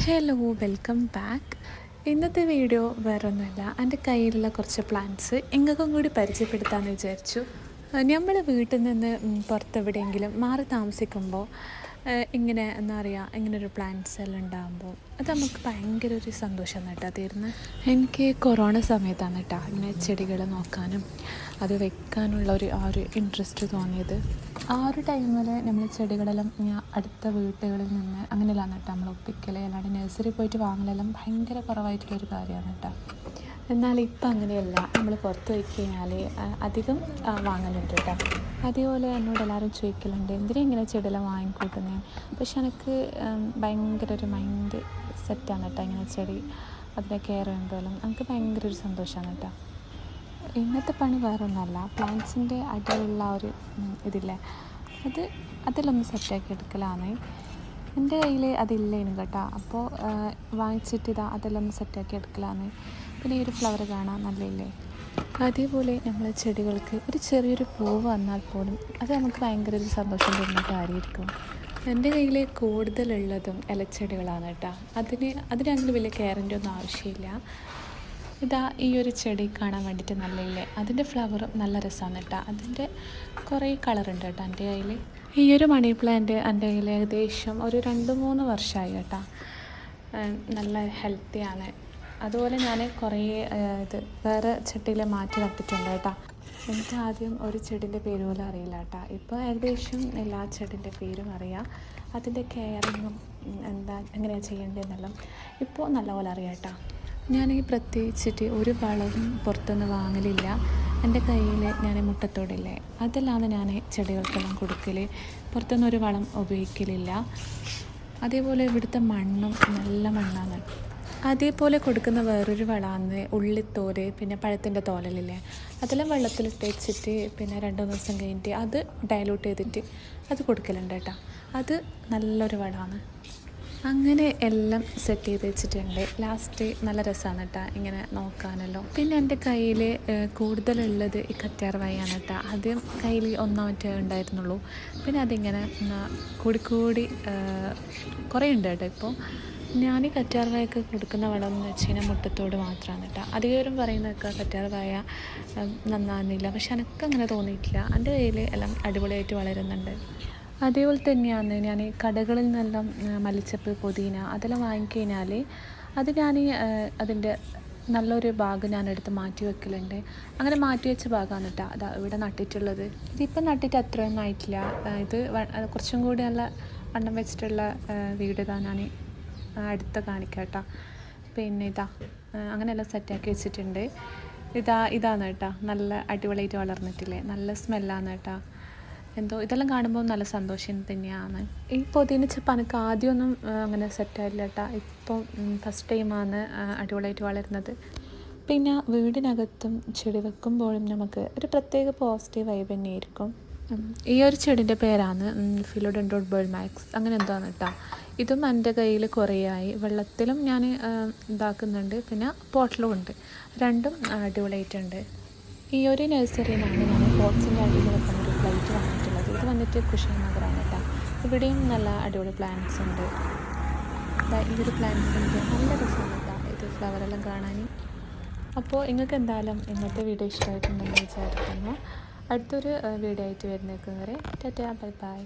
Hello welcome back ഇന്നത്തെ video വേറെ ഒന്നുമല്ല എന്റെ കയ്യിലുള്ള കുറച്ച് പ്ലാന്റ്സ് എങ്ങൾക്കും കൂടി പരിചയപ്പെടുത്താമെന്ന് വിചാരിച്ചു. നമ്മൾ വീട്ടിൽ നിന്ന് പുറത്തെവിടെയെങ്കിലും മാറി താമസിക്കുമ്പോൾ ഇങ്ങനെ എന്താ പറയുക ഇങ്ങനെ ഒരു പ്ലാന്റ്സ് എല്ലാം ഉണ്ടാകുമ്പോൾ അത് നമുക്ക് ഭയങ്കര ഒരു സന്തോഷമാണ് കേട്ടോ തീർന്ന്? എനിക്ക് കൊറോണ സമയത്താണ് കേട്ടോ ഇങ്ങനെ ചെടികൾ നോക്കാനും അത് വെക്കാനുള്ള ഒരു ആ ഒരു ഇൻട്രസ്റ്റ് തോന്നിയത്. ആ ഒരു ടൈമിൽ നമ്മൾ ചെടികളെല്ലാം അടുത്ത വീട്ടുകളിൽ നിന്ന് അങ്ങനെയല്ല കേട്ടോ നമ്മൾ ഒപ്പിക്കൽ അല്ലാണ്ട് നഴ്സറി പോയിട്ട് വാങ്ങലെല്ലാം ഭയങ്കര കുറവായിട്ടുള്ളൊരു കാര്യമാണ് കേട്ടോ. എന്നാൽ ഇപ്പം അങ്ങനെയല്ല. നമ്മൾ പുറത്ത് പോയി കഴിഞ്ഞാൽ അധികം വാങ്ങലുണ്ട് കേട്ടോ. അതേപോലെ എന്നോട് എല്ലാവരും ചോദിക്കലുണ്ട് എന്തിനാ ഇങ്ങനെ ചെടിയെല്ലാം വാങ്ങിക്കൂട്ടുന്നത് പക്ഷെ എനിക്ക് ഭയങ്കര ഒരു മൈൻഡ് സെറ്റാണ് കേട്ടോ ഇങ്ങനെ ചെടി അതിനെ കെയർ ചെയ്യുമ്പോഴും എനിക്ക് ഭയങ്കര ഒരു സന്തോഷമാണ് കേട്ടോ. ഇന്നത്തെ പണി വേറെ ഒന്നുമല്ല പ്ലാന്റ്സിന്റെ അടിയിലുള്ള ഒരു ഇതില്ലേ? അത് അതിലൊന്ന് സെറ്റാക്കി എടുക്കലാണ്. എന്റെ കയ്യിൽ അതില്ലേനു കേട്ടോ. അപ്പോൾ വാങ്ങിച്ചിട്ട് ഇതാ അതെല്ലാം സെറ്റാക്കി എടുക്കലാണ്. പിന്നെ ഈ ഒരു ഫ്ലവർ കാണാൻ നല്ലില്ലേ അതേപോലെ നമ്മൾ ചെടികൾക്ക് ഒരു ചെറിയൊരു പൂവ് വന്നാൽ പോലും അത് നമുക്ക് ഭയങ്കര ഒരു സന്തോഷം തരുന്ന കാര്യമായിരിക്കും എന്റെ കയ്യിൽ കൂടുതലുള്ളതും ഇലച്ചെടികളാണ് കേട്ടോ. അതിന് അതിനങ്ങനെ വലിയ കെയറിന്റെ ഒന്നും ആവശ്യമില്ല. ഇതാ ഈ ഒരു ചെടി കാണാൻ വേണ്ടിയിട്ട് നല്ലില്ലേ അതിന്റെ ഫ്ലവറും നല്ല രസമാണ് കേട്ടോ. അതിന്റെ കുറേ കളറുണ്ട് കേട്ടോ എന്റെ കയ്യിൽ. ഈ ഒരു മണി പ്ലാന്റ് എന്റെ കയ്യിൽ ഏകദേശം ഒരു രണ്ട് മൂന്ന് വർഷമായി കേട്ടോ. നല്ല ഹെൽത്തിയാണ് അതുപോലെ ഞാൻ കുറേ ഇത് വേറെ ചെട്ടിയിൽ മാറ്റി നട്ടിട്ടുണ്ട് കേട്ടോ. എനിക്ക് ആദ്യം ഒരു ചെടിന്റെ പേര് പോലും അറിയില്ല കേട്ടോ. ഇപ്പോൾ ഏകദേശം എല്ലാ ചെടിന്റെ പേരും അറിയാം. അതിന്റെ കെയറിങ്ങും എന്താ എങ്ങനെയാണ് ചെയ്യേണ്ടതെന്നെല്ലാം ഇപ്പോൾ നല്ലപോലെ അറിയാം കേട്ടോ. ഈ പ്രത്യേകിച്ചിട്ട് ഒരു വളവും പുറത്തുനിന്ന് വാങ്ങലില്ല. എന്റെ കയ്യിൽ ഞാൻ മുട്ടത്തോടില്ലേ അതല്ലാതെ ഞാൻ ചെടികൾക്കെല്ലാം കൊടുക്കൽ പുറത്തുനിന്ന് ഒരു വളം ഉപയോഗിക്കലില്ല. അതേപോലെ ഇവിടുത്തെ മണ്ണും നല്ല മണ്ണാണ്. അതേപോലെ കൊടുക്കുന്ന വേറൊരു വളമാണ് ഉള്ളിത്തോര് പിന്നെ പഴത്തിന്റെ തോലലില്ലേ. അതെല്ലാം വെള്ളത്തിലിട്ട് വെച്ചിട്ട് പിന്നെ രണ്ട് മൂന്ന് ദിവസം കഴിഞ്ഞിട്ട് അത് ഡയലൂട്ട് ചെയ്തിട്ട് അത് കൊടുക്കലുണ്ട് കേട്ടോ. അത് നല്ലൊരു വളമാണ്. അങ്ങനെ എല്ലാം സെറ്റ് ചെയ്ത് വെച്ചിട്ടുണ്ട്. ലാസ്റ്റ് നല്ല രസമാണ് കേട്ടോ ഇങ്ങനെ നോക്കാനല്ലോ. പിന്നെ എന്റെ കയ്യിൽ കൂടുതലുള്ളത് ഈ കറ്റാർ വായാണ് കേട്ടോ ആദ്യം കയ്യിൽ ഒന്നാമറ്റേ ഉണ്ടായിരുന്നുള്ളൂ. പിന്നെ അതിങ്ങനെ കൂടിക്കൂടി ഏഹ്, കുറേ ഉണ്ട് കേട്ടോ ഇപ്പോൾ ഞാൻ ഈ കറ്റാർ വായൊക്കെ കൊടുക്കുന്ന വളം എന്ന് വെച്ച് കഴിഞ്ഞാൽ മുട്ടത്തോട് മാത്രമാണ് കേട്ടോ അധികവരും പറയുന്നതൊക്കെ കറ്റാർ വായ നന്നാകുന്നില്ല പക്ഷെ എനിക്ക് അങ്ങനെ തോന്നിയിട്ടില്ല. എന്റെ കയ്യിൽ എല്ലാം അടിപൊളിയായിട്ട് വളരുന്നുണ്ട്. അതേപോലെ തന്നെയാണ് ഞാൻ കടകളിൽ നിന്നെല്ലാം മല്ലിച്ചപ്പ് പുതിന അതെല്ലാം വാങ്ങിക്കഴിഞ്ഞാൽ അത് ഞാൻ അതിന്റെ നല്ലൊരു ഭാഗം ഞാൻ എടുത്ത് മാറ്റി വെക്കലുണ്ട്. അങ്ങനെ മാറ്റി വെച്ച ഭാഗമാണ് കേട്ടോ അതാ ഇവിടെ നട്ടിട്ടുള്ളത്. ഇതിപ്പം നട്ടിട്ട് അത്രയൊന്നും ആയിട്ടില്ല. ഇത് കുറച്ചും കൂടി നല്ല വണ്ണം വെച്ചിട്ടുള്ള വീട് ഇതാ ഞാൻ അടുത്ത് കാണിക്കാം പിന്നെ ഇതാ അങ്ങനെയെല്ലാം സെറ്റാക്കി വെച്ചിട്ടുണ്ട്. ഇതാ ഇതാണ് കേട്ടോ നല്ല അടിപൊളിയായിട്ട് വളർന്നിട്ടില്ലേ നല്ല സ്മെല്ലാണ് കേട്ടോ എന്തോ ഇതെല്ലാം കാണുമ്പോൾ നല്ല സന്തോഷം തന്നെയാണ്. ഈ പൊതിന ചെ എനിക്ക് ആദ്യമൊന്നും അങ്ങനെ സെറ്റായില്ല കേട്ടോ ഇപ്പം ഫസ്റ്റ് ടൈമാണ് അടിപൊളിയായിട്ട് വളരുന്നത്. പിന്നെ വീടിനകത്തും ചെടി വെക്കുമ്പോഴും നമുക്ക് ഒരു പ്രത്യേക പോസിറ്റീവ് വൈബ് തന്നെയായിരിക്കും ഈ ഒരു ചെടിന്റെ പേരാണ് ഫിലോഡൻഡോഡ് ബേൾ മാക്സ് അങ്ങനെ എന്താണെന്ന് കേട്ടോ ഇതും എന്റെ കയ്യിൽ കുറേയായി വെള്ളത്തിലും ഞാൻ ഇതാക്കുന്നുണ്ട്. പിന്നെ പോട്ടിലും ഉണ്ട്. രണ്ടും അടിപൊളിയായിട്ടുണ്ട്. ഈ ഒരു നഴ്സറിയിലാണ് ഞാൻ പോട്ട്സിന്റെ അടിയിൽ വെക്കുന്ന ഒരു പ്ലേറ്റ് വന്നിട്ടുള്ളത്. ഇത് വന്നിട്ട് കുഷൻ നഗറാണ് കേട്ടോ. ഇവിടെയും നല്ല അടിപൊളി പ്ലാന്റ്സ് ഉണ്ട്. ഈ ഒരു പ്ലാന്റ്സ് ഉണ്ട്. നല്ല രസമാണ് കേട്ടോ ഇത് ഫ്ലവറെല്ലാം കാണാൻ. അപ്പോൾ നിങ്ങൾക്ക് എന്തായാലും ഇന്നത്തെ വീഡിയോ ഇഷ്ടമായിട്ടുണ്ടെന്ന് വിചാരിക്കുന്നു. അടുത്തൊരു വീഡിയോ ആയിട്ട് വരുന്നേക്കും വരെ ടാറ്റാ ബൈ ബൈ.